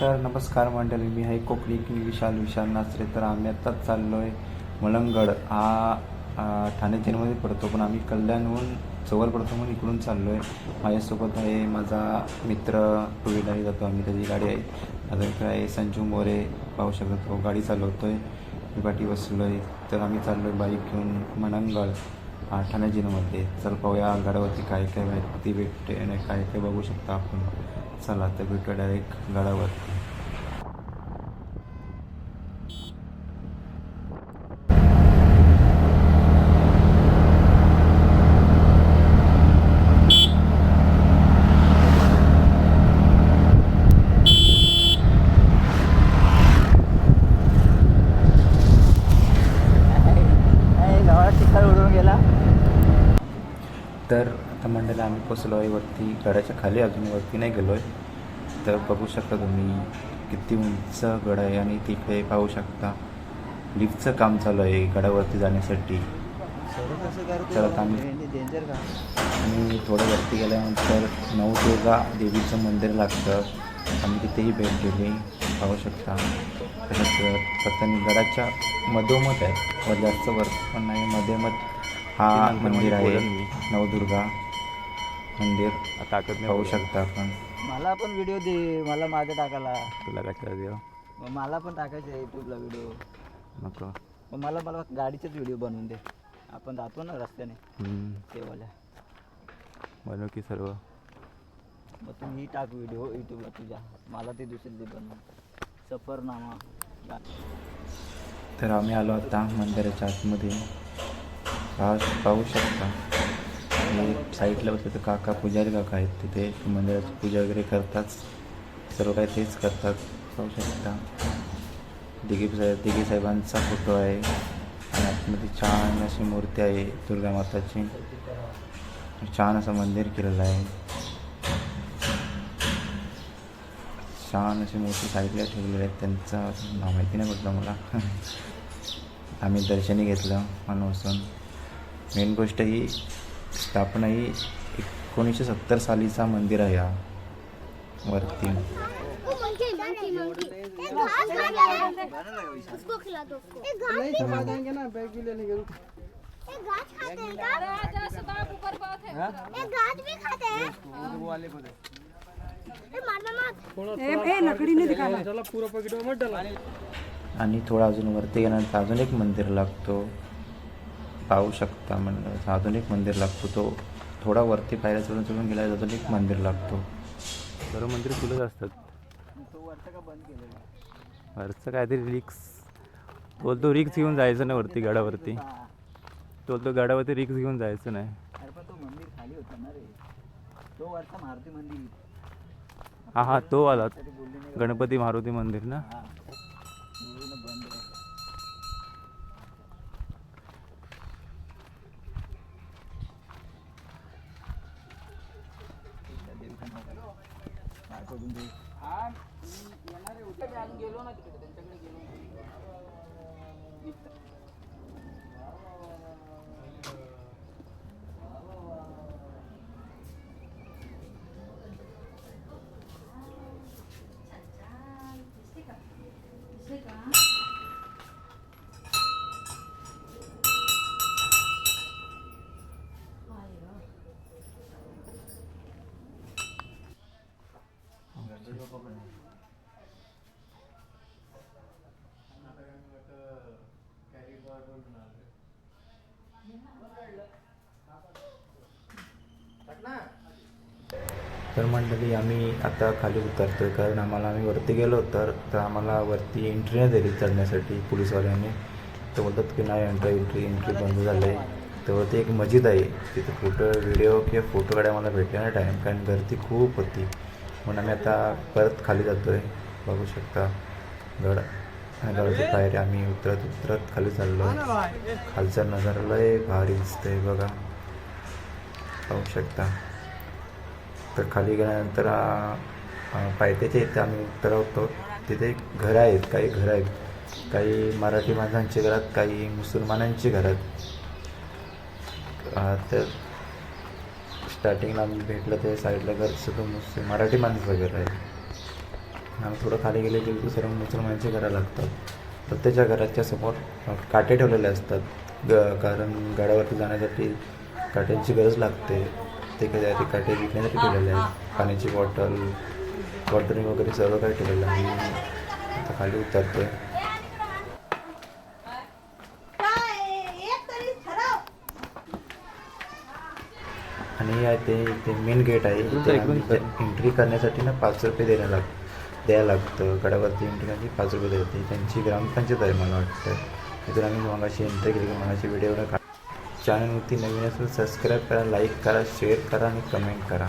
तर नमस्कार मंडळी. मी आहे कोकणी किंग विशाल विशाल नाचरे. तर आम्ही आत्ताच चाललो आहे मलंगड. हा ठाणे जिल्ह्यामध्ये पडतो पण आम्ही कल्याणहून जवळ पडतो म्हणून इकडून चाललो आहे माझ्यासोबत आहे माझा मित्र टू व्हीलरही जातो आम्ही. त्याची गाडी आहे. माझा मित्र आहे संजू मोरे. पाहू शकतो तो गाडी चालवतो आहे मी पाठी बसलो आहे तर आम्ही चाललो आहे बाईक घेऊन मलंगड हा ठाणे जिल्ह्यामध्ये. चल पाहूया गाडावरती काय काय माहिती भेटते आणि काय काय बघू शकता आपण. चला तर भेटूया डायरेक्ट गडावरती गावाला चिखल उडून गेला तर आता पोचलो आहे वरती गडाच्या खाली अजून वरती नाही गेलो आहे तर बघू शकता तुम्ही किती उंच गड आहे आणि तिकडे पाहू शकता लिफ्टचं काम चालू आहे गडावरती जाण्यासाठी. तर आता आम्ही आणि थोडं वरती गेल्यानंतर नवदुर्गा देवीचं मंदिर लागतं. आम्ही तिथेही भेट दिली. पाहू शकता. तसंच फक्त गडाच्या मधोमध आहे. वर जास्त वर पण नाही मधेमध हा मंदिर आहे. नवदुर्गा. मंदिर ताकद पाहू शकता आपण. मला पण व्हिडिओ दे मला माझा टाकायला. तुला कशाला देव मग मला पण टाकायचे आहे यूट्यूबला व्हिडिओ नको. मग मला मला गाडीचेच व्हिडिओ बनवून दे. आपण जातो ना रस्त्याने. हम्म. तेवाल्या. बनव की सर्व. मग तू मी टाक व्हिडिओ यूट्यूबला तुझ्या. मला ते दुसरे दे बनवून. सफरनामा. तर आम्ही आलो आता मंदिराच्या आतमध्ये. पाहू पाहू शकता. आणि साईडला बसले तर काका पुजारी काका आहेत तिथे. मंदिराची म्हणजे पूजा वगैरे करतात. सर्व काही तेच करतात. पाहू शकता. दिघी साहेब दिघी साहेबांचा फोटो आहे. आणि आतमध्ये छान अशी मूर्ती आहे दुर्गा माताची. छान असं मंदिर केलेलं आहे. छान अशी मूर्ती साईडला ठेवलेली आहेत. त्यांचं नाव माहिती नाही म्हटलं मला. आम्ही दर्शनी घेतलं मनवसून मेन गोष्ट ही स्थापना ही एकोणीसशे सत्तर सालीचा मंदिर आहे हा. वरती. वो मंकी मंकी मंकी. एक घास खाता उसको खिला दो उसको. एक घास भी खाता एक घास खाते क्या? एक घास भी खाते ए मारना मत. आणि थोडा अजून वरती गेल्यानंतर अजून एक मंदिर लागतो. पाहू शकता म्हणजे अजून एक मंदिर लागतो तो. थोडा वरती पायऱ्या चढून चढून गेला अजून एक मंदिर लागतो. सर्व मंदिर फुलंच असतात. तो वरचा काहीतरी रिक्स. बोलतो रिक्स घेऊन जायचं नाही वरती गडावरती. बोलतो गडावरती रिक्स घेऊन जायचं नाही. अरे पण तो मंदिर खाली होता ना रे. तो वरचा मारुती मंदिर हा हा तो आला गणपती मारुती मंदिर ना हा पूर्ण बंद आहे त्या देवीचं नाव काय? काय करून गेलो तर मंडळी आम्ही आता खाली उतरतोय. कारण आम्हाला आम्ही वरती गेलो तर तर आम्हाला वरती एंट्री नाही दिली चढण्यासाठी पोलीसवाल्याने. तर बोलतात की नाही एंट्री एंट्री एंट्री बंद झालं आहे तर वरती एक मस्जिद आहे. तिथे फोटो व्हिडिओ किंवा फोटो काढायला मला भेटला नाही टाईम कारण गर्दी खूप होती. म्हणून आम्ही आता परत खाली जातो आहे बघू शकता. गड गडाची पायरी आम्ही उतरत उतरत खाली चाललो खालचा नजारा लय भारी दिसतंय बघा. पाहू शकता. तर खाली गेल्यानंतर पायथ्याच्या इथे आम्ही उतरवतो तिथे घरं आहेत काही घरं आहेत. काही मराठी माणसांची घरात काही मुसलमानांची घरात. तर स्टार्टिंगला आम्ही भेटलं ते साईडला घर सगळं मुस्लिम मराठी माणसं घर आहे. आम्ही थोडं खाली गेले की इथे मुसलमानचे घरं लागतात. प्रत्येकच्या घराच्या समोर काटे ठेवलेले असतात. ग कारण गडावरती जाण्यासाठी काट्यांची गरज लागते. ते काही काटे विकण्यासाठी ठेवलेले आहेत. पाण्याची बॉटल बॉटल वगैरे सर्व काही ठेवलेलं आहे. आता खाली उतरते आणि या ते ते मेन गेट आहे. इथे एंट्री करण्यासाठी ना पाच रुपये देणं लाग द्यायला लागतं. गडावरती एंट्री करण्यासाठी पाच रुपये देते. त्यांची ग्रामपंचायत आहे मला वाटतं. तिथून आम्ही मगाशी एंट्री केली की मगाशी व्हिडिओ चॅनलवरती नवीन असेल सबस्क्राईब करा लाईक करा शेअर करा आणि कमेंट करा.